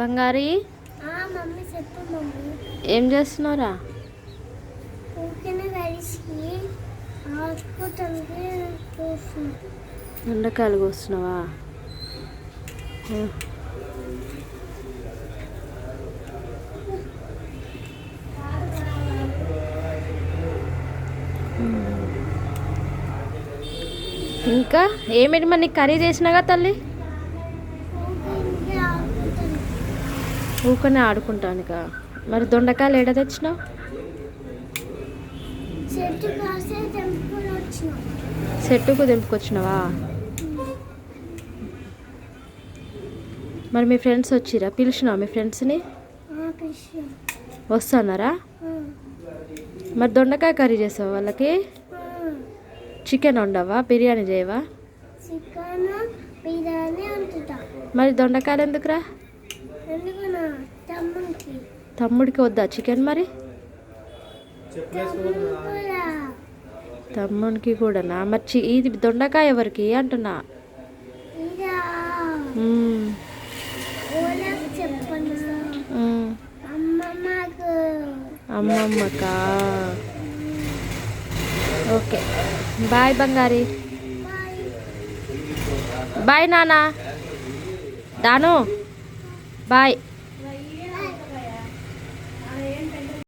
బంగారి? ఏం చేస్తున్నారా దొండకాయలు కోస్తున్నావా. ఇంకా? ఏమిటి మరి నీకు కర్రీ చేసినాగా తల్లి? ఊకనే ఆడుకుంటానుగా. మరి దొండకాయలు ఏడ తెచ్చినావు? వచ్చినాం. చెట్టుకు తెంపుకొచ్చినావా? మరి మీ ఫ్రెండ్స్ వచ్చిరా? పిలిచినావా మీ ఫ్రెండ్స్ని? వస్తున్నారా? మరి దొండకాయ కర్రీ చేసావా వాళ్ళకి. చికెన్ వండవా? బిర్యానీ చేయవా? మరి దొండకాయలు ఎందుకురా? తమ్ముడికి వద్దా? చికెన్ మరి? తమ్మునికి కూడానా? మరి చి- ఇది దొండకాయ ఎవరికి అంటున్నా. అమ్మమ్మకు? ఓకే. బాయ్ బంగారి. బాయ్ నానా. దాను. బాయ్.